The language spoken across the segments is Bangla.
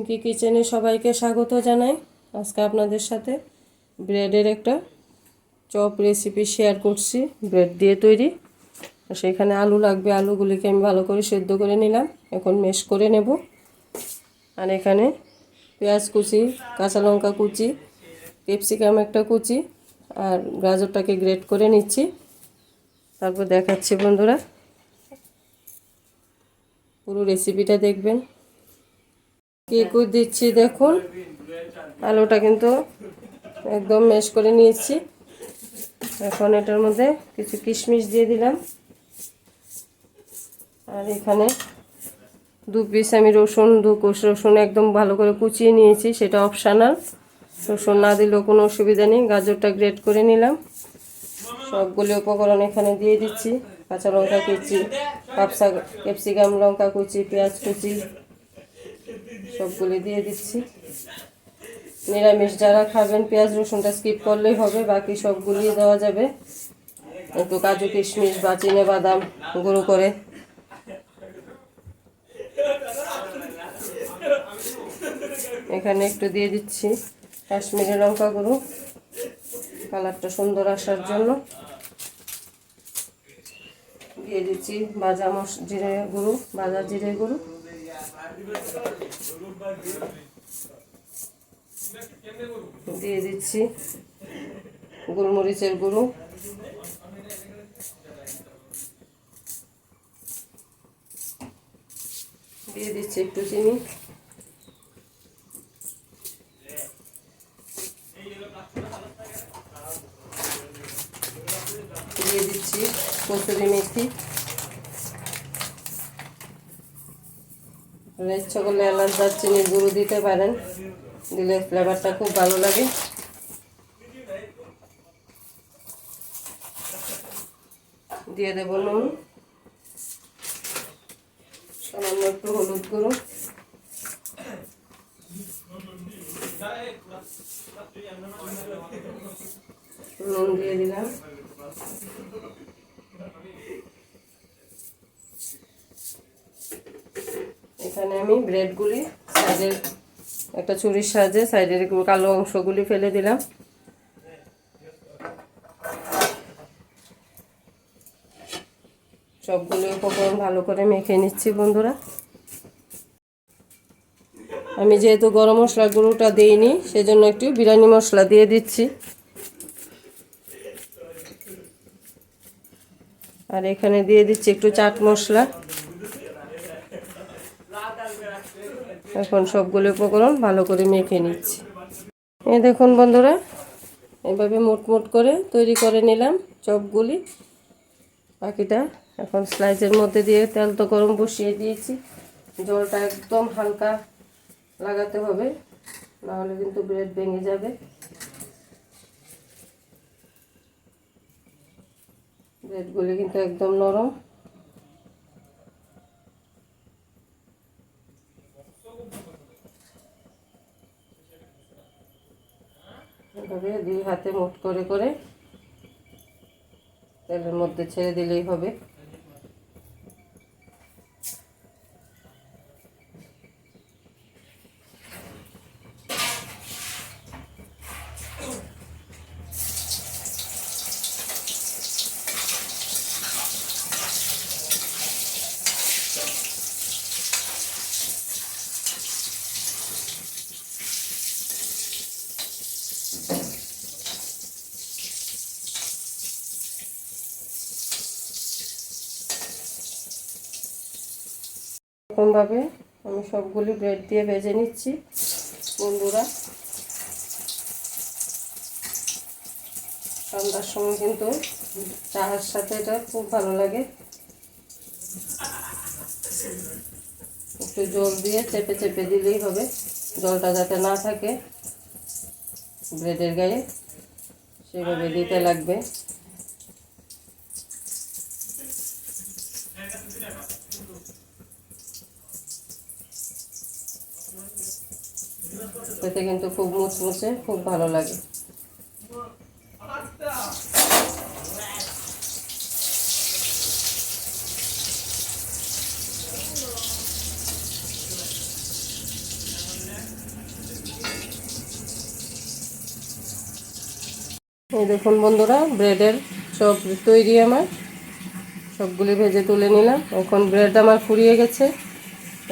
পিঙ্কি কিচেনে সবাইকে স্বাগত জানাই। আজকে আপনাদের সাথে ব্রেডের একটা চপ রেসিপি শেয়ার করছি, ব্রেড দিয়ে তৈরি। সেখানে আলু লাগবে, আলুগুলিকে আমি ভালো করে সেদ্ধ করে নিলাম। এখন মেশ করে নেব। আর এখানে পেঁয়াজ কুচি, কাঁচা লঙ্কা কুচি ক্যাপসিকাম একটা কুচি আর গাজরটাকে গ্রেট করে নিচ্ছি। তারপর দেখাচ্ছি বন্ধুরা। পুরো রেসিপিটা দেখবেন। কেক দিচ্ছি দেখুন। আলুটা কিন্তু একদম মেশ করে নিয়েছি। এখন এটার মধ্যে কিছু কিশমিশ দিয়ে দিলাম। আর এখানে দু পিস আমি রসুন, দু কোষ রসুন একদম ভালো করে কুচিয়ে নিয়েছি, সেটা অপশানাল রসুন না দিলেও কোনো অসুবিধা নেই, গাজরটা গ্রেট করে নিলাম। সবগুলি উপকরণ এখানে দিয়ে দিচ্ছি। কাঁচা লঙ্কা কুচি, কাপসা, ক্যাপসিকাম লঙ্কা কুচি, পেঁয়াজ কুচি সবগুলি দিয়ে দিচ্ছি। নিরামিষ যারা খাবেন, পেঁয়াজ, রসুনটা স্কিপ করলেই হবে, বাকি সবগুলি দেওয়া যাবে। একটু কাজু, কিশমিশ বা চিনে বাদাম গুঁড়ো করে। এখানে একটু দিয়ে দিচ্ছি কাশ্মীরি লঙ্কা গুঁড়ো। কালারটা সুন্দর আসার জন্য। দিয়ে দিচ্ছি ভাজা মশ জিরে গুঁড়ো ভাজা জিরে গুঁড়ো। দিয়ে দিচ্ছি। গোলমরিচের গুঁড়ো। দিয়ে দিচ্ছি একটু চিনি। দিয়ে দিচ্ছি কসুরি মেথি। ইচ্ছা করলে এলাচ দারচিনির গুঁড়ো দিতে পারেন। দিলে ফ্লেভারটা খুব ভালো লাগে। দিয়ে দেবো নুন। সামান্য একটু হলুদ গুঁড়ো। নুন দিয়ে দিলাম। এখানে আমি ব্রেডগুলি সাইডের একটা ছুরির সাহায্যে সাইডের কালো অংশগুলি ফেলে দিলাম। সবগুলো উপকরণ ভালো করে মেখে নিচ্ছি বন্ধুরা। আমি যেহেতু গরম মশলা গুঁড়োটা দিইনি, সেজন্য একটু বিরিয়ানি মশলা দিয়ে দিচ্ছি। আর এখানে দিয়ে দিচ্ছি একটু চাট মশলা। এখন সবগুলো উপকরণ ভালো করে মেখে নিচ্ছি। এ দেখুন বন্ধুরা, এভাবে মোট মোট করে তৈরি করে নিলাম চপগুলি। বাকিটা এখন স্লাইসের মধ্যে দিয়ে তেল তো গরম বসিয়ে দিয়েছি। জলটা একদম হালকা লাগাতে হবে, নাহলে কিন্তু ব্রেড ভেঙে যাবে। ব্রেডগুলি কিন্তু একদম নরম। এভাবে দুই হাতে মুঠ করে করে তেলের মধ্যে ছেড়ে দিলেই হবে। এরকমভাবে আমি সবগুলি ব্রেড দিয়ে ভেজে নিচ্ছি, বন্ধুরা। সন্ধ্যার সময় কিন্তু চাহার সাথে এটা খুব ভালো লাগে। একটু জল দিয়ে চেপে চেপে দিলেই হবে, জলটা যাতে না থাকে। ব্রেডের গায়ে সেভাবে দিতে লাগবে। খেতে কিন্তু খুব মুচমুচে, খুব ভালো লাগে। এই দেখুন বন্ধুরা, ব্রেডের চপ তৈরি আমার। সবগুলি ভেজে তুলে নিলাম। এখন ব্রেড আমার ফুরিয়ে গেছে।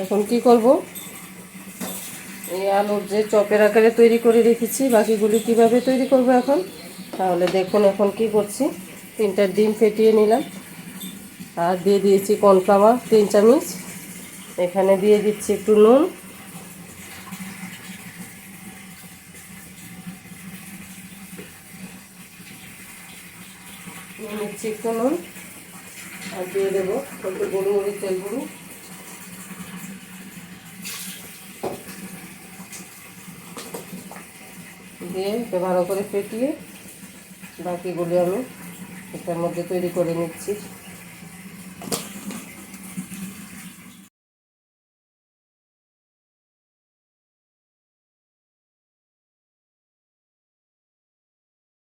এখন কি করব? এই আলুর যে চপের আকারে তৈরি করে রেখেছি, বাকিগুলি কীভাবে তৈরি করব এখন? তাহলে দেখুন এখন কি করছি। তিনটা ডিম ফেটিয়ে নিলাম। আর দিয়ে দিয়েছি কর্নফ্লাওয়ার তিন চামচ। এখানে দিয়ে দিচ্ছি একটু নুন। নিচ্ছি একটু নুন। আর দিয়ে দেবো একটু গোলমরিচের গুঁড়ো। দিয়ে এটা ভালো করে ফেটিয়ে বাকিগুলি আমি এটার মধ্যে তৈরি করে নিচ্ছি।